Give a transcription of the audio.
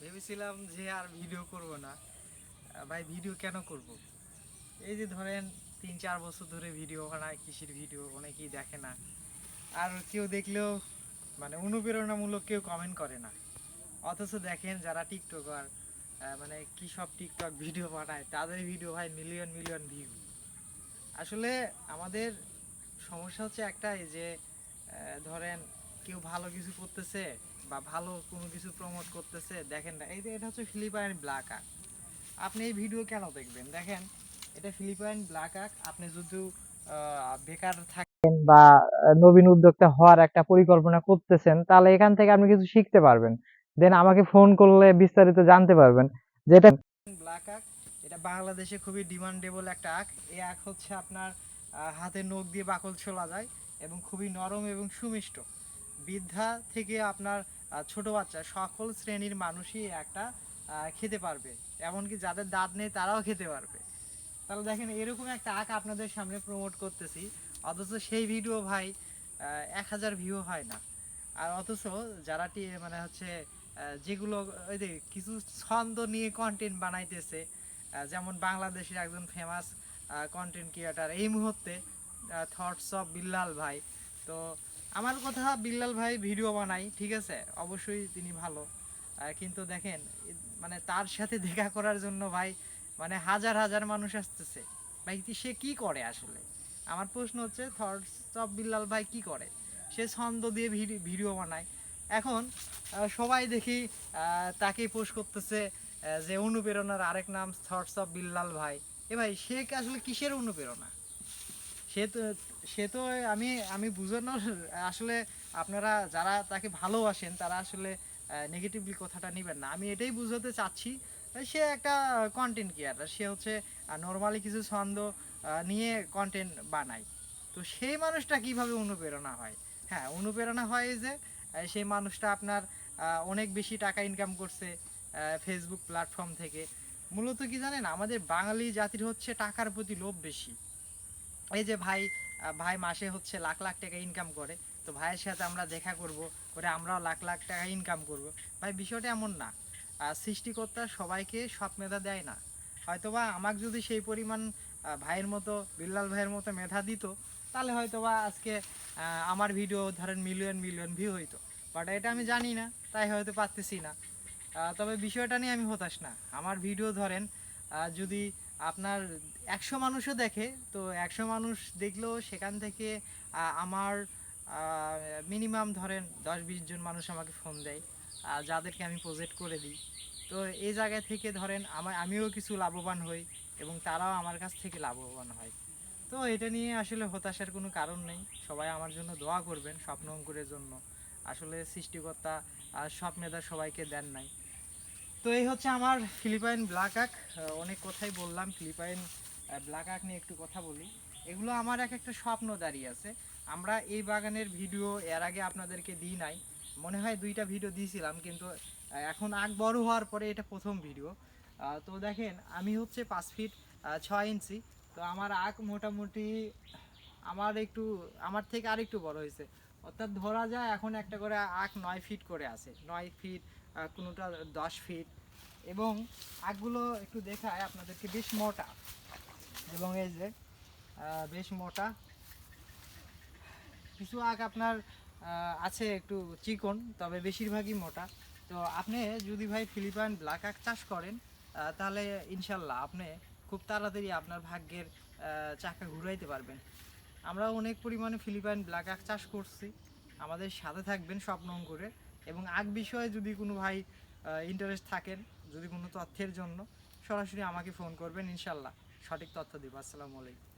ভেবেছিলাম যে আর ভিডিও করব না। ভাই, ভিডিও কেন করব? এই যে ধরেন, তিন চার বছর ধরে ভিডিও বানায় কৃষির ভিডিও অনেকেই দেখে না। আর কেউ দেখলেও মানে অনুপ্রেরণামূলক কেউ কমেন্ট করে না। অথচ দেখেন, যারা টিকটকার মানে কি সব টিকটক ভিডিও বানায়, তাদের ভিডিও হয় মিলিয়ন মিলিয়ন ভিউ আসলে আমাদের সমস্যা হচ্ছে একটাই যে ধরেন, কেউ ভালো কিছু করতেছে বা ভালো কোনো কিছু প্রমোট করতেছে, দেখেন না, এই যে এটা হচ্ছে ফিলিপাইন ব্ল্যাক আক আপনি এই ভিডিও কেন দেখবেন? দেখেন, এটা ফিলিপাইন ব্ল্যাক আক আপনি যদি বেকার থাকেন বা নবীন উদ্যোক্তা হওয়ার একটা পরিকল্পনা করতেছেন, তাহলে এখান থেকে আপনি কিছু শিখতে পারবেন। দেন আমাকে ফোন করলে বিস্তারিত জানতে পারবেন। যেটা ব্ল্যাক আক এটা বাংলাদেশে খুবই ডিমান্ডেবল একটা আখ এই আখ হচ্ছে আপনার হাতে নখ দিয়ে বাকল ছোলা যায় এবং খুবই নরম এবং সুমিষ্ট। বৃদ্ধা থেকে আপনার ছোট বাচ্চা, সকল শ্রেণির মানুষই একটা খেতে পারবে। এমনকি যাদের দাঁত নেই, তারাও খেতে পারবে। তাহলে দেখেন, এরকম একটা আখ আপনাদের সামনে প্রমোট করতেছি। অথচ সেই ভিডিও ভাই এক হাজার ভিউ হয় না। আর অথচ যারা টি- মানে হচ্ছে যেগুলো, ওই যে কিছু ছন্দ নিয়ে কন্টেন্ট বানাইতেছে যেমন বাংলাদেশের একজন ফেমাস কন্টেন্ট ক্রিয়েটার এই মুহূর্তে থটস অফ বিল্লাল ভাই তো আমার কথা বিল্লাল ভাই ভিডিও বানাই ঠিক আছে? অবশ্যই তিনি ভালো। কিন্তু দেখেন মানে তার সাথে দেখা করার জন্য ভাই মানে হাজার হাজার মানুষ আসতেছে। ভাই সে কি করে আসলে? আমার প্রশ্ন হচ্ছে থটস অফ বিল্লাল ভাই কি করে? সে ছন্দ দিয়ে ভিডিও বানায়। এখন সবাই দেখি তাকেই পোস্ট করতেছে যে অনুপ্রেরণার আরেক নাম থটস অফ বিল্লাল ভাই। এ ভাই, সে আসলে কিসের অনুপ্রেরণা? সে তো সে তো আমি আমি বুঝানোর, আসলে আপনারা যারা তাকে ভালোবাসেন, তারা আসলে নেগেটিভলি কথাটা নেবেন না। আমি এটাই বুঝাতে চাচ্ছি, সে একটা কন্টেন্ট ক্রিয়েটার সে হচ্ছে নর্মালি কিছু ছন্দ নিয়ে কন্টেন্ট বানায়। তো সেই মানুষটা কীভাবে অনুপ্রেরণা হয়? হ্যাঁ অনুপ্রেরণা হয় যে সেই মানুষটা আপনার অনেক বেশি টাকা ইনকাম করছে ফেসবুক প্ল্যাটফর্ম থেকে। মূলত কি জানেন? আমাদের বাঙালি জাতির হচ্ছে টাকার প্রতি লোভ বেশি। এই যে ভাই ভাই মাসে হচ্ছে লাখ লাখ টাকা ইনকাম করে, তো ভাইয়ের সাথে আমরা দেখা করব, করে আমরাও লাখ লাখ টাকা ইনকাম করব। ভাই, বিষয়টা এমন না। সৃষ্টিকর্তা সবাইকে সৎ মেধা দেয় না। হয়তোবা আমাকে যদি সেই পরিমাণ ভাইয়ের মতো, বিল্লাল ভাইয়ের মতো মেধা দিত, তাহলে হয়তোবা আজকে আমার ভিডিও ধরেন মিলিয়ন মিলিয়ন ভিউ হইতো। বাট এটা আমি জানি না, তাই হয়তো পারতেছি না। তবে বিষয়টা নিয়ে আমি হতাশ না। আমার ভিডিও ধরেন যদি আপনার একশো মানুষও দেখে তো একশো মানুষ দেখলেও সেখান থেকে আমার মিনিমাম ধরেন দশ বিশ জন মানুষ আমাকে ফোন দেয় যাদেরকে আমি প্রজেক্ট করে দিই। তো এই জায়গা থেকে ধরেন আমার আমিও কিছু লাভবান হই এবং তারাও আমার কাছ থেকে লাভবান হয়। তো এটা নিয়ে আসলে হতাশার কোনো কারণ নেই। সবাই আমার জন্য দোয়া করবেন স্বপ্ন অঙ্কুরের জন্য। আসলে সৃষ্টিকর্তা আহ, সব সবাইকে দেন নাই। তো এই হচ্ছে আমার ফিলিপাইন ব্ল্যাক আক অনেক কথাই বললাম, ফিলিপাইন ব্ল্যাক আক নিয়ে একটু কথা বলি। এগুলো আমার এক একটা স্বপ্ন দাঁড়িয়ে আছে। আমরা এই বাগানের ভিডিও এর আগে আপনাদেরকে দিই নাই। মনে হয় দুইটা ভিডিও দিয়েছিলাম, কিন্তু এখন আগ বড় হওয়ার পরে এটা প্রথম ভিডিও। তো দেখেন, আমি হচ্ছে পাঁচ ফিট ছয় ইঞ্চি। তো আমার আখ মোটামুটি, আমার একটু, আমার থেকে আরেকটু বড় হয়েছে। অর্থাৎ ধরা যায় এখন একটা করে আখ নয় ফিট করে আছে। নয় ফিট কোনোটা দশ ফিট এবং আখগুলো একটু দেখায় আপনাদেরকে, বেশ মোটা। এবং এই যে বেশ মোটা। কিছু আখ আপনার আছে একটু চিকন, তবে বেশিরভাগই মোটা। তো আপনি যদি ভাই ফিলিপাইন ব্ল্যাক আখ চাষ করেন তাহলে ইনশাল্লাহ আপনি খুব তাড়াতাড়ি আপনার ভাগ্যের চাকা ঘুরাইতে পারবেন। আমরা অনেক পরিমাণে ফিলিপাইন ব্ল্যাক আখ চাষ করছি। আমাদের সাথে থাকবেন স্বপ্ন করে এবং আগ বিষয়ে যদি কোনো ভাই ইন্টারেস্ট থাকেন, যদি কোনো তথ্যের জন্য, সরাসরি আমাকে ফোন করবেন, ইনশাল্লাহ সঠিক তথ্য দিব। আসসালামু আলাইকুম।